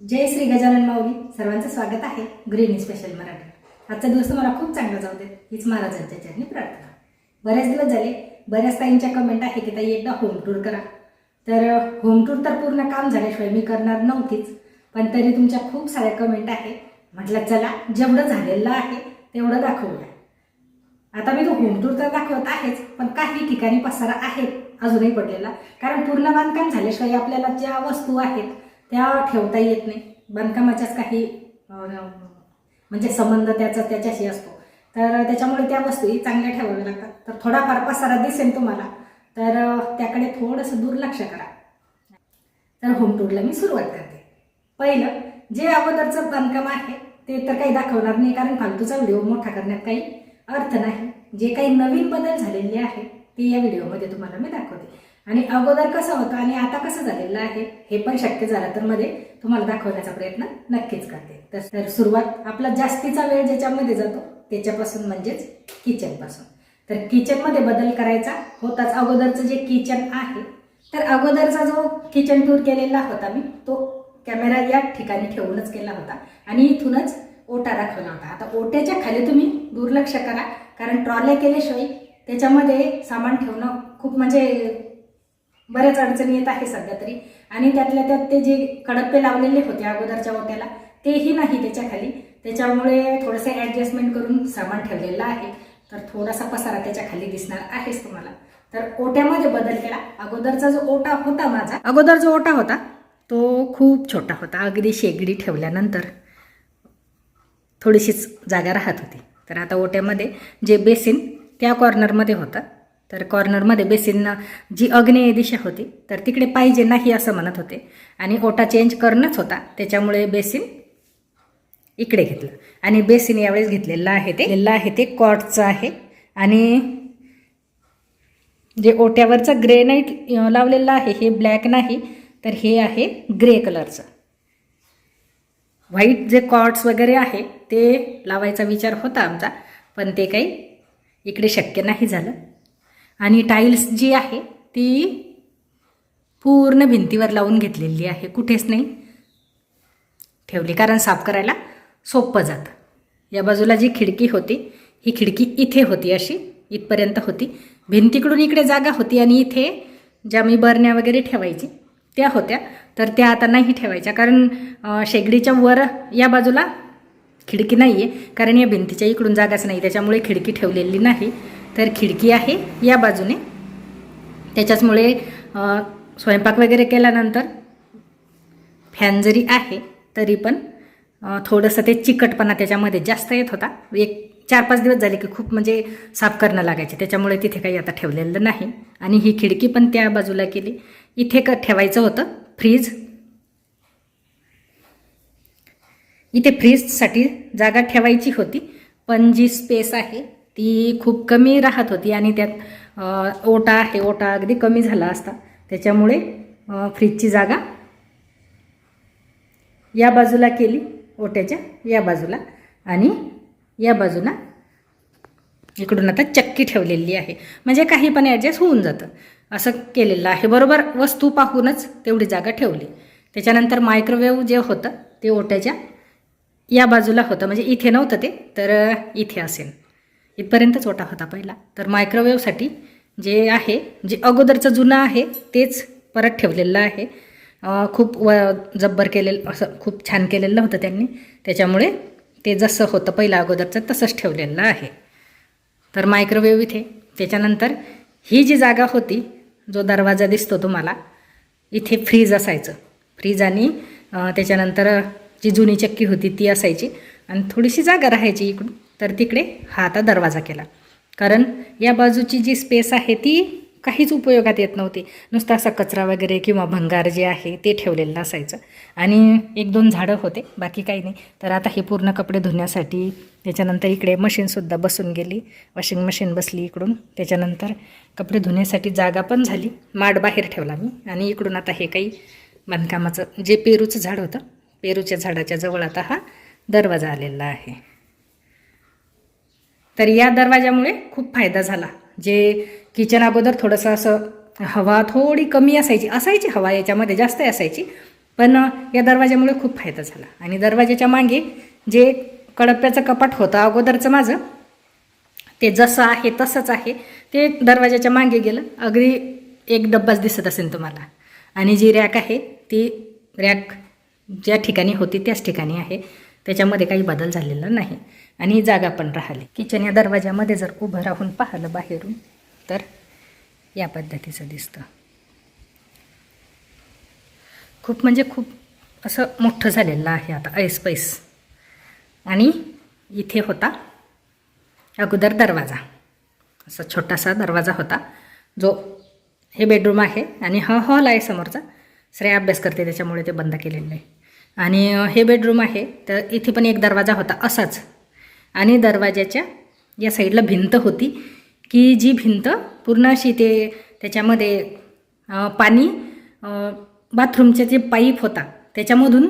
जय श्री गजानन माऊली. सर्वांचं स्वागत आहे ग्रीन स्पेशल मराठी. आजचा दिवस तुम्हाला खूप चांगला जाऊ दे हीच महाराजांच्या चरणी प्रार्थना. बरेच दिवस झाले बऱ्याच ताईंच्या कमेंट आहे की ताई एकदा होम टूर करा. तर होम टूर तर पूर्ण काम झाल्याशिवाय मी करणार नव्हतीच पण तरी तुमच्या खूप साऱ्या कमेंट आहे. म्हटलं चला जेवढं झालेलं आहे तेवढं दाखवूया. आता मी तो होम टूर तर दाखवत आहेच पण काही ठिकाणी पसारा आहे अजूनही पडलेला. कारण पूर्ण बांधकाम झाल्याशिवाय आपल्याला ज्या वस्तू आहेत त्या ठेवता येत नाही. बांधकामाच्याच काही म्हणजे संबंध त्याचा त्याच्याशी असतो. तर त्याच्यामुळे त्या वस्तूही चांगल्या ठेवाव्या लागतात. तर थोडाफार पसारा दिसेल तुम्हाला तर त्याकडे थोडंसं दुर्लक्ष करा. तर होम टूरला मी सुरुवात करते. पहिलं जे अगोदरचं बांधकाम आहे ते तर काही दाखवणार नाही कारण फालतूचा व्हिडिओ मोठा करण्यात काही अर्थ नाही. जे काही नवीन बदल झालेले आहे ते या व्हिडिओमध्ये तुम्हाला मी दाखवते. आणि अगोदर कसं होतं आणि आता कसं झालेलं आहे हे पण शक्य झालं तर मध्ये तुम्हाला दाखवण्याचा प्रयत्न नक्कीच करते. तर सुरुवात आपला जास्तीचा वेळ ज्याच्यामध्ये जातो त्याच्यापासून म्हणजेच किचनपासून तर किचनमध्ये बदल करायचा होताच अगोदरचं जे किचन आहे तर अगोदरचा जो किचन टूर केलेला होता मी तो कॅमेरा या ठिकाणी ठेवूनच केला होता. आणि इथूनच ओटा दाखवला होता. आता ओट्याच्या खाली तुम्ही दुर्लक्ष करा कारण ट्रॉल्या केल्याशिवाय त्याच्यामध्ये सामान ठेवणं खूप म्हणजे बऱ्याच अडचणी येत आहे सध्या तरी. आणि त्यातल्या त्यात ते जे कडप्पे लावलेले होते अगोदरच्या ओट्याला तेही नाही त्याच्याखाली त्याच्यामुळे थोडंसं ॲडजस्टमेंट करून सामान ठेवलेलं आहे. तर थोडासा पसारा त्याच्याखाली दिसणार आहेच तुम्हाला. तर ओट्यामध्ये बदल केला. अगोदरचा जो ओटा होता माझा अगोदर जो ओटा होता तो खूप छोटा होता. अगदी शेगडी ठेवल्यानंतर थोडीशीच जागा राहत होती. तर आता ओट्यामध्ये जे बेसिन त्या कॉर्नरमध्ये होतं. तर कॉर्नरमध्ये बेसिन जी अग्नेय दिशा होती तर तिकडे पाहिजे नाही असं म्हणत होते. आणि ओटा चेंज करणंच होता त्याच्यामुळे बेसिन इकडे घेतलं. आणि बेसिन यावेळेस घेतलेलं आहे ते घेतलेलं आहे ते कॉटचं आहे. आणि जे ओट्यावरचं ग्रेनाईट लावलेलं आहे हे ब्लॅक नाही तर हे आहे ग्रे कलरचं. व्हाईट जे कॉट्स वगैरे आहे ते लावायचा विचार होता आमचा पण ते काही इकडे शक्य नाही झालं. आणि टाईल्स जी आहे ती पूर्ण भिंतीवर लावून घेतलेली आहे. कुठेच नाही. ठेवली कारण साफ करायला सोपं जातं. या बाजूला जी खिडकी होती ही खिडकी इथे होती अशी इथपर्यंत होती. भिंतीकडून इकडे जागा होती आणि इथे ज्या मी बरण्या वगैरे ठेवायची त्या होत्या. तर त्या आता नाही ठेवायच्या कारण शेगडीच्या वर या बाजूला खिडकी नाही आहे कारण या भिंतीच्या इकडून जागाच नाही त्याच्यामुळे खिडकी ठेवलेली नाही. तर खिडकी आहे या बाजूने. त्याच्याचमुळे स्वयंपाक वगैरे केल्यानंतर फॅन जरी आहे तरी पण थोडंसं ते चिकटपणा त्याच्यामध्ये जास्त येत होता. एक चार पाच दिवस झाले की खूप म्हणजे साफ करणं लागायचे. त्याच्यामुळे तिथे काही आता ठेवलेलं नाही. आणि ही खिडकी पण त्या बाजूला केली. इथे क ठेवायचं होतं फ्रीज. इथे फ्रीजसाठी जागा ठेवायची होती पण जी स्पेस आहे ती खूप कमी राहत होती आणि त्यात ओटा आहे ओटा अगदी कमी झाला असता. त्याच्यामुळे फ्रीजची जागा या बाजूला केली ओट्याच्या या बाजूला आणि या बाजूला इकडून आता चक्की ठेवलेली आहे. म्हणजे काही पण ॲडजस्ट होऊन जातं. असं केलेलं आहे. बरोबर वस्तू पाहूनच तेवढी जागा ठेवली. त्याच्यानंतर मायक्रोवेव्ह जे होतं ते ओट्याच्या या बाजूला होतं. म्हणजे इथे नव्हतं ते तर इथे असेल. इथपर्यंतच ओटा होता पहिला. तर मायक्रोवेव्हसाठी जे आहे जे अगोदरचं जुनं आहे तेच परत ठेवलेलं आहे. खूप व जब्बर केलेलं असं खूप छान केलेलं होतं त्यांनी. त्याच्यामुळे ते जसं होतं पहिलं अगोदरचं तसंच ठेवलेलं आहे. तर मायक्रोवेव्ह इथे. त्याच्यानंतर ही जी जागा होती जो दरवाजा दिसतो तुम्हाला इथे फ्रीज असायचं. फ्रीज आणि त्याच्यानंतर जी जुनी चक्की होती ती असायची. आणि थोडीशी जागा राहायची इकडून. तर तिकडे हा आता दरवाजा केला. कारण या बाजूची जी स्पेस आहे ती काहीच उपयोगात येत नव्हती. नुसता असा कचरा वगैरे किंवा भंगार जे आहे ते ठेवलेलं असायचं आणि एक दोन झाडं होते बाकी काही नाही. तर आता हे पूर्ण कपडे धुण्यासाठी त्याच्यानंतर इकडे मशीनसुद्धा बसून गेली. वॉशिंग मशीन बसली इकडून. त्याच्यानंतर कपडे धुण्यासाठी जागा पण झाली. माड बाहेर ठेवला मी. आणि इकडून आता हे काही बांधकामाचं जे पेरूचं झाड होतं पेरूच्या झाडाच्या जवळ आता हा दरवाजा आलेला आहे. तर या दरवाजामुळे खूप फायदा झाला. जे किचन अगोदर थोडंसं असं हवा थोडी कमी असायची असायची हवा याच्यामध्ये जास्त असायची. पण या दरवाजामुळे खूप फायदा झाला. आणि दरवाजाच्या मागे जे कडप्प्याचं कपाट होतं अगोदरचं माझं ते जसं आहे तसंच आहे ते दरवाजाच्या मागे गेलं. अगदी एक डब्बाच दिसत असेल तुम्हाला. आणि जी रॅक आहे ती रॅक ज्या ठिकाणी होती त्याच ठिकाणी आहे. त्याच्यामध्ये काही बदल झालेला नाही. आणि जागा पण राहिली. किचन या दरवाजामध्ये जर उभं राहून पाहिलं बाहेरून तर या पद्धतीचं दिसतं. खूप म्हणजे खूप असं मोठं झालेलं आहे आता ऐसपैस. आणि इथे होता अगोदर दरवाजा. असा छोटासा दरवाजा होता जो हे बेडरूम आहे आणि हा हॉल आहे समोरचा. श्रेया अभ्यास करते त्याच्यामुळे ते बंद केलेलं आहे. आणि हे बेडरूम आहे तर इथे पण एक दरवाजा होता असाच. आणि दरवाजाच्या या साईडला भिंत होती की जी भिंत पूर्ण अशी ते त्याच्यामध्ये पाणी बाथरूमचे जे पाईप होता त्याच्यामधून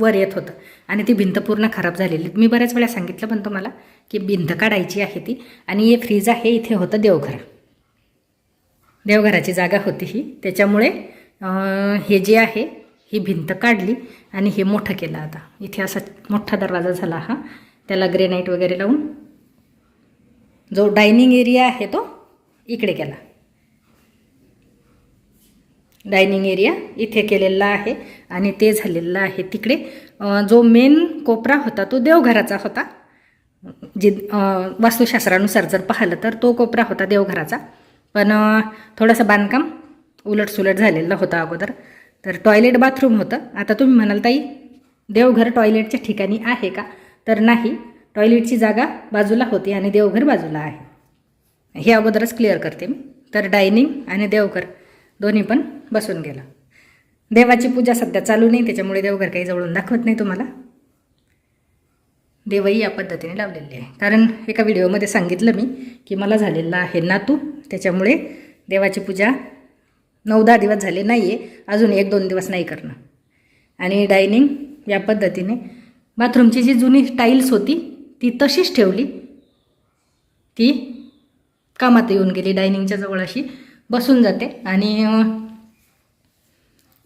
वर येत होतं. आणि ती भिंत पूर्ण खराब झालेली. मी बऱ्याच वेळा सांगितलं पण तुम्हाला की भिंत काढायची आहे ती. आणि हे फ्रीज आहे इथे होतं देवघर. देवघराची जागा होती ही. त्याच्यामुळे हे जे आहे ही भिंत काढली आणि हे मोठं केलं आता. इथे असा मोठा दरवाजा झाला हा. त्याला ग्रेनाईट वगैरे लावून जो डायनिंग एरिया आहे तो इकडे केला. डायनिंग एरिया इथे केलेला आहे आणि ते झालेलं आहे तिकडे. जो मेन कोपरा होता तो देवघराचा होता. जे वास्तुशास्त्रानुसार जर पाहिलं तर तो कोपरा होता देवघराचा. पण थोडंसं बांधकाम उलटसुलट झालेलं होतं अगोदर. तर टॉयलेट बाथरूम होतं. आता तुम्ही म्हणाल ताई देवघर टॉयलेटच्या ठिकाणी आहे का? तर नाही टॉयलेटची जागा बाजूला होती आणि देवघर बाजूला आहे. हे अगोदरच क्लिअर करते मी. तर डायनिंग आणि देवघर दोन्ही पण बसून गेलं. देवाची पूजा सध्या चालू नाही त्याच्यामुळे देवघर काही जवळून दाखवत नाही तुम्हाला. देवही या पद्धतीने लावलेली आहे. कारण एका व्हिडिओमध्ये सांगितलं मी की मला झालेला आहे नातू त्याच्यामुळे देवाची पूजा नऊ दहा दिवस झाले नाही आहे अजून एक दोन दिवस नाही करणं. आणि डायनिंग या पद्धतीने बाथरूमची जी जुनी टाईल्स होती ती तशीच ठेवली. ती कामात येऊन गेली डायनिंगच्या जवळ अशी बसून जाते आणि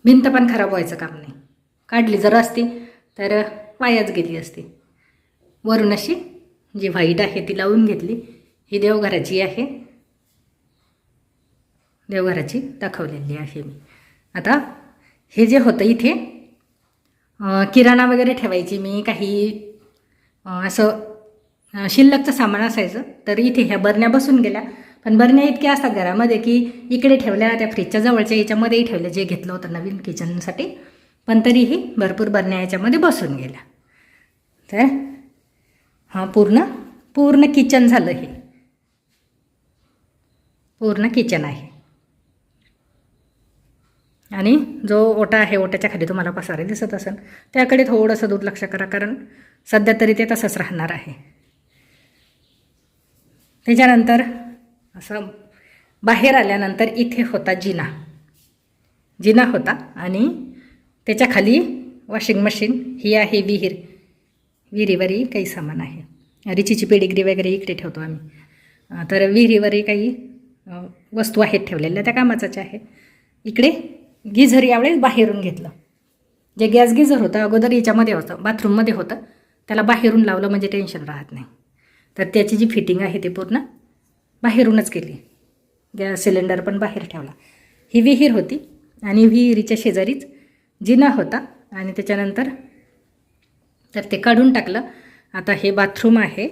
भिंत पण खराब व्हायचं काम नाही. काढली जर असती तर वायाच गेली असती. वरून अशी जी व्हाईट आहे ती लावून घेतली. ही देवघराची आहे. देवघराची दाखवलेली आहे मी. आता हे जे होतं इथे किराणा वगैरे ठेवायची मी काही असं शिल्लकचं सामान असायचं तर इथे ह्या बरण्या बसून गेल्या. पण बरण्या इतक्या असतात घरामध्ये की इकडे ठेवल्या त्या फ्रीजच्या जवळच्या याच्यामध्येही ठेवल्या जे घेतलं होतं नवीन किचनसाठी पण तरीही भरपूर बरण्या याच्यामध्ये बसून गेल्या. तर हां पूर्ण पूर्ण किचन झालं हे. पूर्ण किचन आहे. आणि जो ओटा आहे ओट्याच्या खाली तुम्हाला पसारे दिसत असेल त्याकडे थोडंसं दुर्लक्ष करा कारण सध्या तरी ते तसंच राहणार आहे. त्याच्यानंतर असं बाहेर आल्यानंतर इथे होता जिना. जिना होता आणि त्याच्याखाली वॉशिंग मशीन ही आहे विहीर. विहिरीवरही काही सामान आहे. रिचीची पेडिग्री वगैरे इकडे ठेवतो आम्ही. तर विहिरीवरही काही वस्तू आहेत ठेवलेल्या त्या कामाचाच आहे इकडे गिझर यावेळेस बाहेरून घेतलं. जे गॅस गिझर होतं अगोदर याच्यामध्ये होतं बाथरूममध्ये होतं त्याला बाहेरून लावलं म्हणजे टेन्शन राहत नाही. तर त्याची जी फिटिंग आहे ती पूर्ण बाहेरूनच केली. गॅस सिलेंडर पण बाहेर ठेवला. ही विहीर होती आणि विहिरीच्या शेजारीच जिना होता आणि त्याच्यानंतर तर ते काढून टाकलं. आता हे बाथरूम आहे.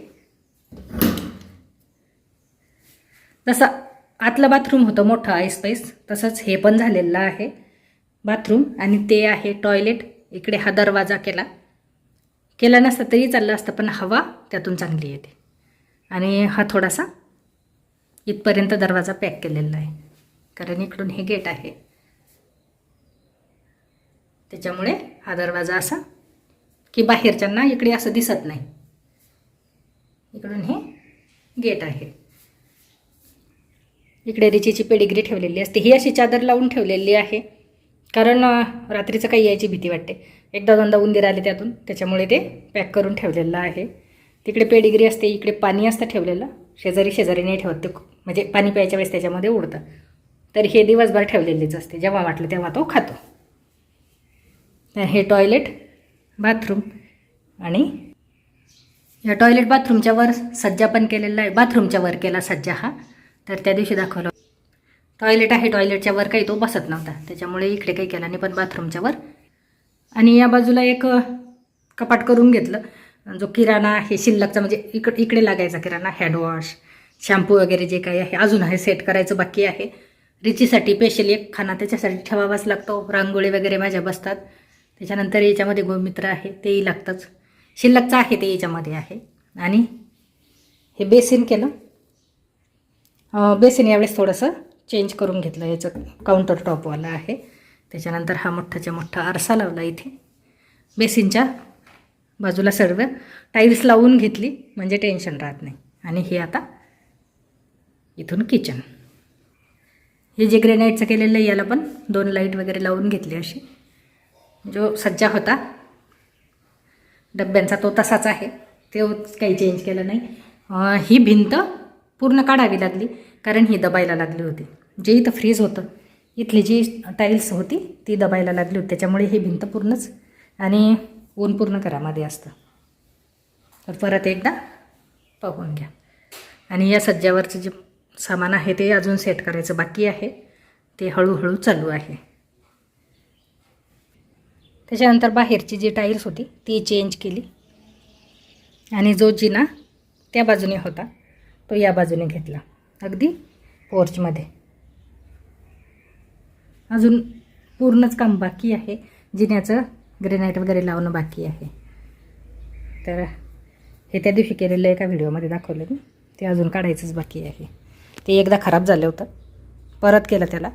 जसं आतलं बाथरूम होतं मोठं आईस्पाईस. तसंच हे पण झालेलं आहे. बाथरूम आणि ते आहे टॉयलेट. इकडे हा दरवाजा केला. केला नसता तरी चाललं असतं पण हवा त्यातून चांगली येते. आणि हा थोडासा इथपर्यंत दरवाजा पॅक केलेला आहे. कारण इकडून हे गेट आहे. त्याच्यामुळे हा दरवाजा असा की बाहेरच्यांना इकडे असं दिसत नाही. इकडून हे गेट आहे. इकडे रिचीची पेडिग्री ठेवलेली असते. ही अशी चादर लावून ठेवलेली आहे. कारण रात्रीचं काही यायची भीती वाटते. एकदा दोनदा उंदीर आले त्यातून. त्याच्यामुळे ते पॅक करून ठेवलेलं आहे. तिकडे पेडिग्री असते इकडे पाणी असतं ठेवलेलं. शेजारी शेजारी नाही ठेवत ते म्हणजे पाणी प्यायच्या वेळेस त्याच्यामध्ये उडतं. तर हे दिवसभर ठेवलेलेच असते. जेव्हा वाटलं तेव्हा तो खातो. हे टॉयलेट बाथरूम आणि या टॉयलेट बाथरूमच्या वर सज्जा पण केलेला आहे. बाथरूमच्या वर केला सज्जा हा. तर त्या दिवशी दाखवलं. टॉयलेट आहे टॉयलेटच्या वर काही तो बसत नव्हता. त्याच्यामुळे इकडे काही केला नाही पण बाथरूमच्या वर. आणि या बाजूला एक कपाट करून घेतलं. जो किराणा आहे शिल्लकचा म्हणजे इकड इकडे लागायचा किराणा हँडवॉश शॅम्पू वगैरे जे काही आहे अजून आहे सेट करायचं बाकी आहे. रिचीसाठी स्पेशल एक खाना त्याच्यासाठी ठेवावाच लागतो. रांगोळी वगैरे माझ्या बसतात. त्याच्यानंतर याच्यामध्ये गोमित्र आहे तेही लागतंच. शिल्लकचं आहे ते याच्यामध्ये आहे. आणि हे बेसिन केलं. बेसिन यावेळेस थोडंसं चेंज करून घेतलं. याचं काउंटर टॉपवाला आहे. त्याच्यानंतर हा मोठाच्या मोठा आरसा लावला इथे. बेसिनच्या बाजूला सर्व टाईल्स लावून घेतली म्हणजे टेन्शन राहत नाही. आणि हे आता इथून किचन हे जे ग्रेनाईटचं केलेलं आहे याला पण दोन लाइट वगैरे लावून घेतली अशी. जो सज्जा होता डब्यांचा तो तसाच आहे. ते काही चेंज केलं नाही. ही भिंत पूर्ण काढावी लागली कारण ही दबायला लागली होती. जे इथं फ्रीज होतं इथली जी टाईल्स होती ती दबायला लागली होती. त्याच्यामुळे ही भिंत पूर्णच आणि ऊन पूर्ण घरामध्ये असतं. तर परत एकदा पाहून घ्या. आणि या सज्जावरचं जे सामान आहे ते अजून सेट करायचं बाकी आहे. ते हळूहळू चालू आहे. त्याच्यानंतर बाहेरची जी टाईल्स होती ती चेंज केली. आणि जो जिना त्या बाजूने होता तो या बाजूने घेतला. अगदी पोर्चमध्ये अजून पूर्णच काम बाकी आहे. जिन्याचं ग्रेनाईट वगैरे लावणं बाकी आहे. तर हे त्या दिवशी केलेलं एका व्हिडिओमध्ये दाखवलं मी. ते अजून काढायचंच बाकी आहे. ते एकदा खराब झालं होतं. परत केलं त्याला.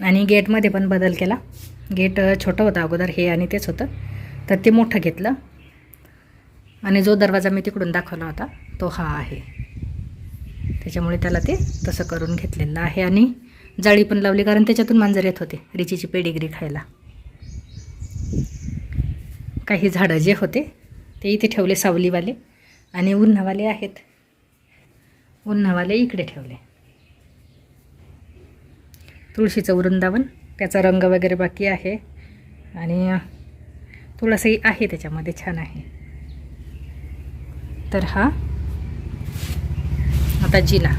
आणि गेटमध्ये पण बदल केला. गेट छोटं होतं अगोदर हे आणि तेच होतं. तर ते मोठं घेतलं. आणि जो दरवाजा मी तिकडून दाखवला होता तो हा आहे. त्याच्यामुळे त्याला ते तसं करून घेतलेलं आहे. आणि जाळी पण लावली कारण त्याच्यातून मांजर येत होते रिचीची पेडिग्री खायला. काही झाडं जे होते ते इथे ठेवले सावलीवाले आणि उन्हावाले आहेत. उन्हावाले इकडे ठेवले. तुळशीचं वृंदावन त्याचा रंग वगैरे बाकी आहे. आणि तुळसही आहे त्याच्यामध्ये छान आहे. तर हा. आता जिना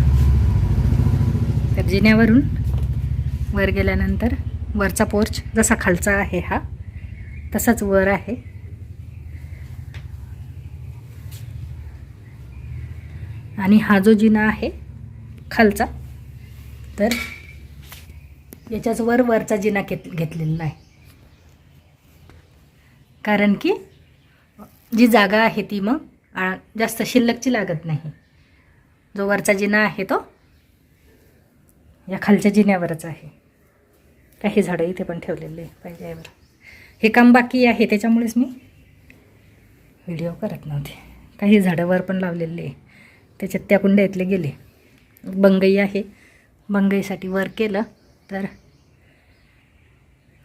तर जिन्यावरून वर गेल्यानंतर वरचा पोर्च जसा खालचा आहे हा तसाच वर आहे. आणि हा जो जिना आहे खालचा तर याच्याच वर वरचा जिना घेत घेतलेला आहे. कारण की जी जागा आहे ती मग जास्त शिल्लकची लागत नाही. जो वरचा जिना आहे तो या खालच्या जिन्यावरच आहे. काही झाडं इथे पण ठेवलेले पाहिजे यावर हे काम बाकी आहे त्याच्यामुळेच मी व्हिडिओ करत नव्हते. काही झाडं वर पण लावलेले आहे त्याच्यात त्या कुंड्यातले गेले. बंगई आहे. बंगईसाठी वर केलं तर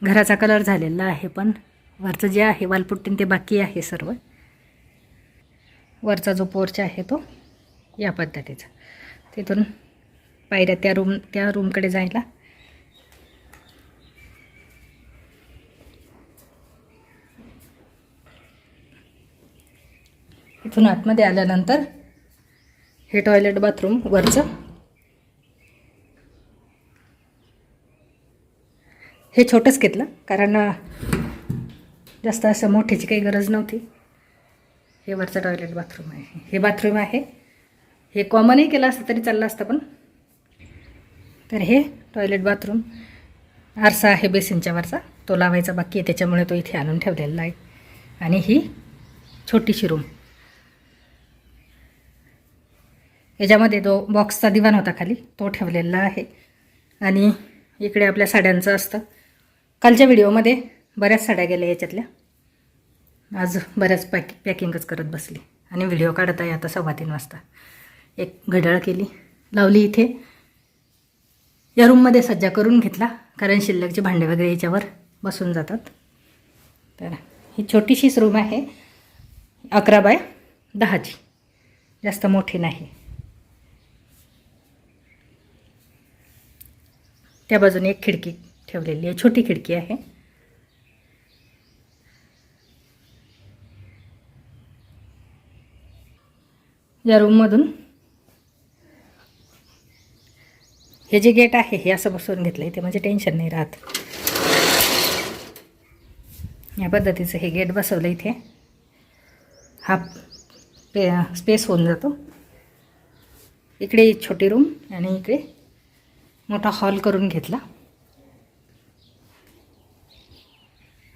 घराचा कलर झालेला आहे पण वरचं जे आहे वालपुट्टीन ते बाकी आहे सर्व. वरचा जो पोर्च आहे तो या पद्धतीचा. तिथून पायऱ्या त्या रूम त्या रूमकडे जायला. इथून आतमध्ये आल्यानंतर हे टॉयलेट बाथरूम वरचं. हे छोटंच घेतलं कारण जास्त असं मोठ्याची काही गरज नव्हती. हे वरचं टॉयलेट बाथरूम आहे. हे बाथरूम आहे. हे कॉमनही केलं असतं तरी चाललं असतं पण. तर हे टॉयलेट बाथरूम आरसा आहे बेसिनच्या वरचा. तो लावायचा बाकी आहे. त्याच्यामुळे तो इथे आणून ठेवलेला आहे. आणि ही छोटीशी रूम याच्यामध्ये तो बॉक्सचा दिवाण होता खाली. तो ठेवलेला आहे. आणि इकडे आपल्या साड्यांचं असतं. कालच्या व्हिडिओमध्ये बऱ्याच साड्या गेल्या याच्यातल्या. आज बऱ्याच पॅक पॅकिंगच करत बसली. आणि व्हिडिओ काढत आहे आता सव्वा तीन वाजता. एक घड्याळ केली लावली इथे. या रूममध्ये सज्जा करून घेतला कारण शिल्लकचे भांडे वगैरे याच्यावर बसून जातात. तर ही छोटीशीच रूम आहे. अकरा बाय दहाची. जास्त मोठी नाही. त्या बाजूने एक खिडकी ठेवलेली आहे. छोटी खिडकी आहे. या रूममधून हे जे गेट आहे हे असं बसवून घेतलं इथे म्हणजे टेन्शन नाही राहत. या पद्धतीचं हे गेट बसवलं इथे. हा पे स्पेस होऊन जातो. इकडे छोटी रूम आणि इकडे मोठा हॉल करून घेतला.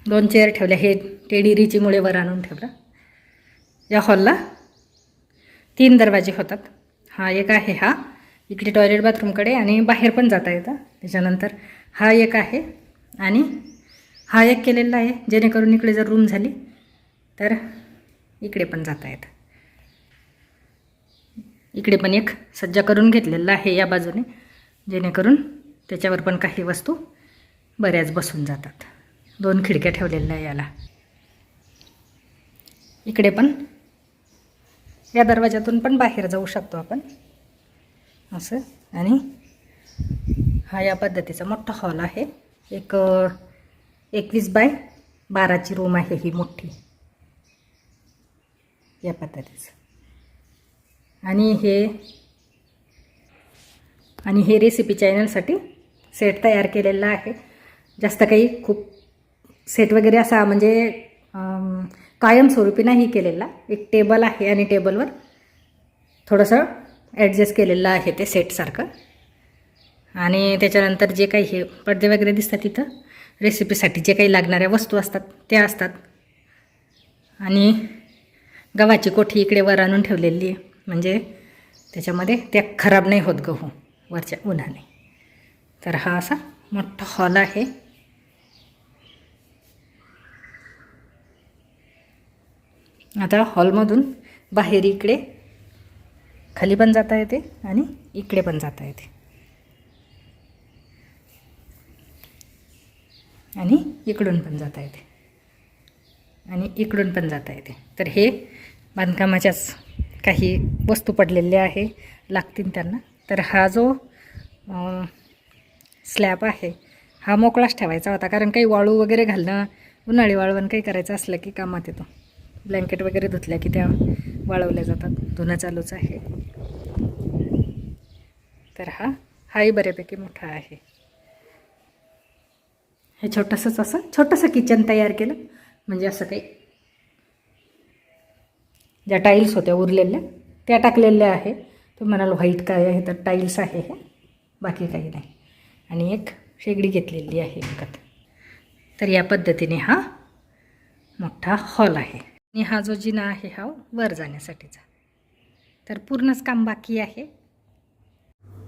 दोन चेअर ठेवल्या. हे टेडी रिचीमुळे वर आणून ठेवलं. या हॉलला तीन दरवाजे होतात. हा एक आहे हा. इकडे टॉयलेट बाथरूमकडे आणि बाहेर पण जाता येतं. त्याच्यानंतर हा एक आहे आणि हा एक केलेला आहे. जेणेकरून इकडे जर रूम झाली तर इकडे पण जाता येतं. इकडे पण एक सज्जा करून घेतलेला आहे या बाजूने. जेणेकरून त्याच्यावर पण काही वस्तू बऱ्याच बसून जातात. दोन खिडक्या ठेवलेल्या आहे याला. इकडे पण या दरवाजातून पण बाहेर जाऊ शकतो आपण. असं. आणि हा या पद्धतीचा मोठा हॉल आहे. एक एकवीस बाय बाराची रूम आहे ही मोठी. या पद्धतीचं. आणि हे आणि हे रेसिपी चॅनलसाठी सेट तयार केलेला आहे. जास्त काही खूप सेट वगैरे असा म्हणजे कायमस्वरूपी नाही केलेला. एक टेबल आहे आणि टेबलवर थोडंसं ॲडजस्ट केलेलं आहे ते सेटसारखं आणि त्याच्यानंतर जे काही हे पडदे वगैरे दिसतात तिथं रेसिपीसाठी जे काही लागणाऱ्या वस्तू असतात त्या असतात. आणि गव्हाची कोठी इकडे वर आणून ठेवलेली आहे. म्हणजे त्याच्यामध्ये त्या खराब नाही होत गहू वरच्या उन्हाने. तर हा असा मोठा हॉल आहे. आता हॉलमधून बाहेर इकडे खाली पण जाता येते आणि इकडे पण जाता येते. आणि इकडून पण जाता येते. आणि इकडून पण जाता येते. तर हे बांधकामाच्याच काही वस्तू पडलेल्या आहे लागतील त्यांना. तर हा जो स्लॅब आहे हा मोकळाच ठेवायचा होता. कारण काही वाळू वगैरे घालणं उन्हाळी वाळवण काही करायचं असलं की कामात येतो. ब्लँकेट वगैरे धुतल्या की त्या वाळवल्या जातात. धुणं चालूच आहे. तर हा हाही बऱ्यापैकी मोठा आहे. हे छोटंसंच असं छोटंसं किचन तयार केलं. म्हणजे असं काही ज्या टाईल्स होत्या उरलेल्या त्या टाकलेल्या आहे. तो म्हणाल व्हाईट काय आहे? तर टाईल्स आहे हे. बाकी काही नाही. आणि एक शेगडी घेतलेली आहे विकत. तर या पद्धतीने हा मोठा हॉल आहे. आणि हा जो जिना आहे हा हो, वर जाण्यासाठीचा. तर पूर्णच काम बाकी आहे.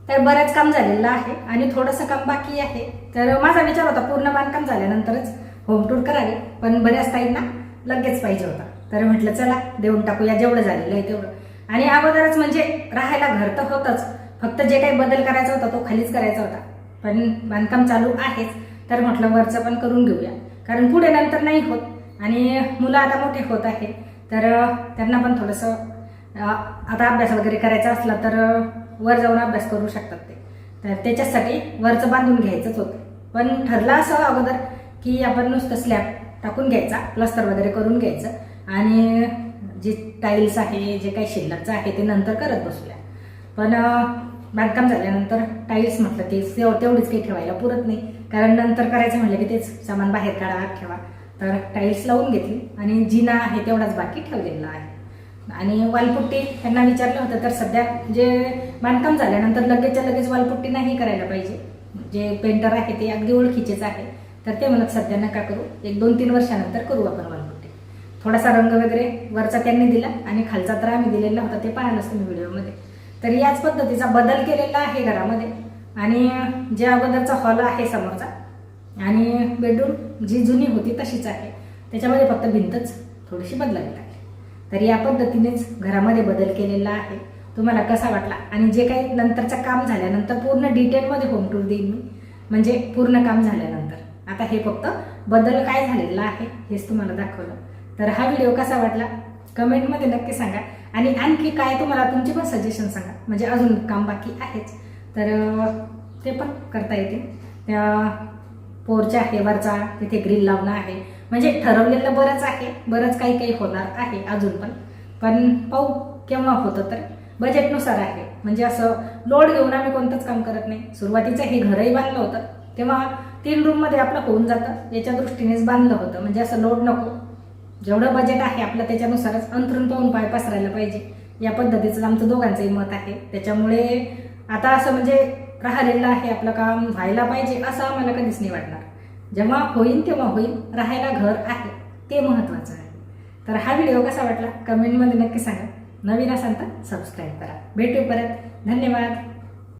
तर बरंच काम झालेलं आहे आणि थोडंसं काम बाकी आहे. तर माझा विचार होता पूर्ण बांधकाम झाल्यानंतरच होम टूर करावे पण बऱ्याच ताईंना लगेच पाहिजे होता. तर म्हटलं चला देऊन टाकूया जेवढं झालेलं आहे तेवढं. आणि अगोदरच म्हणजे राहायला घर तर होतंच. फक्त जे काही बदल करायचा होता तो खालीच करायचा होता. पण बांधकाम चालू आहेच. तर म्हटलं वरचं पण करून घेऊया. कारण पुढे नंतर नाही होत. आणि मुलं आता मोठे होत आहे तर त्यांना पण थोडंसं आता अभ्यास वगैरे करायचा असला तर वर जाऊन अभ्यास करू शकतात ते. तर त्याच्यासाठी वरचं बांधून घ्यायचंच होतं. पण ठरलं असं अगोदर की आपण नुसतं स्लॅब टाकून घ्यायचा प्लस्तर वगैरे करून घ्यायचं आणि जे टाईल्स आहे जे काही शिल्लकचं आहे ते नंतर करत बसूया. पण बांधकाम झाल्यानंतर टाईल्स म्हटलं ते तेवढीच काही ठेवायला पुरत नाही. कारण नंतर करायचं म्हटलं की तेच सामान बाहेर काढा ठेवा. तर टाईल्स लावून घेतली आणि जिना आहे तेवढाच बाकी ठेवलेला आहे. आणि वालपुट्टी त्यांना विचारलं होतं तर सध्या जे बांधकाम झाल्यानंतर लगेचच्या लगेच वालपुट्टी नाही करायला पाहिजे. जे पेंटर आहे ते अगदी ओळखीचेच आहे. तर ते म्हणत सध्या नका करू एक दोन तीन वर्षानंतर करू आपण वालपुट्टी. थोडासा रंग वगैरे वरचा त्यांनी दिला आणि खालचा तर आम्ही दिलेला होता ते पाहिलंच तुम्ही व्हिडिओमध्ये. तर याच पद्धतीचा बदल केलेला आहे घरामध्ये. आणि जे अगोदरचा हॉल आहे समोरचा आणि बेडरूम जी जुनी होती तशीच आहे. त्याच्यामध्ये फक्त भिंतच थोडीशी बदलावी लागली. तर या पद्धतीनेच घरामध्ये बदल केलेला आहे. तुम्हाला कसा वाटला? आणि जे काही नंतरचं काम झाल्यानंतर पूर्ण डिटेलमध्ये होम टूर देईन मी. म्हणजे पूर्ण काम झाल्यानंतर. आता हे फक्त बदल काय झालेला आहे हेच तुम्हाला दाखवलं. तर हा व्हिडिओ कसा वाटला? कमेंटमध्ये नक्की सांगा. आणि आणखी काय तुम्हाला तुमचे पण सजेशन सांगा. म्हणजे अजून काम बाकी आहेच. तर ते पण करता येते त्या पोरच्या आहे वरचा तिथे ग्रिल लावणं आहे. म्हणजे ठरवलेलं बरंच आहे बरंच काही काही होणार आहे अजून पण. पण पाहू केव्हा होतं तर. बजेटनुसार आहे. म्हणजे असं लोड घेऊन आम्ही कोणतंच काम करत नाही. सुरुवातीचं हे घरही बांधलं होतं. तेव्हा तीन रूममध्ये आपलं होऊन जातं. याच्या दृष्टीनेच बांधलं होतं. म्हणजे असं लोड नको. जेवढं बजेट आहे आपलं त्याच्यानुसारच अंतरून पाहून पाय पसरायला पाहिजे. या पद्धतीचं आमचं दोघांचंही मत आहे. त्याच्यामुळे आता असं म्हणजे राहिलेलं आहे आपलं काम व्हायला पाहिजे असं आम्हाला कधीच नाही वाटणार. जेव्हा होईल तेव्हा होईल राहायला घर आहे ते महत्त्वाचं आहे. तर हा व्हिडिओ कसा वाटला? कमेंटमध्ये नक्की सांगा. नवीन असाल तर सबस्क्राईब करा. भेटू परत. धन्यवाद.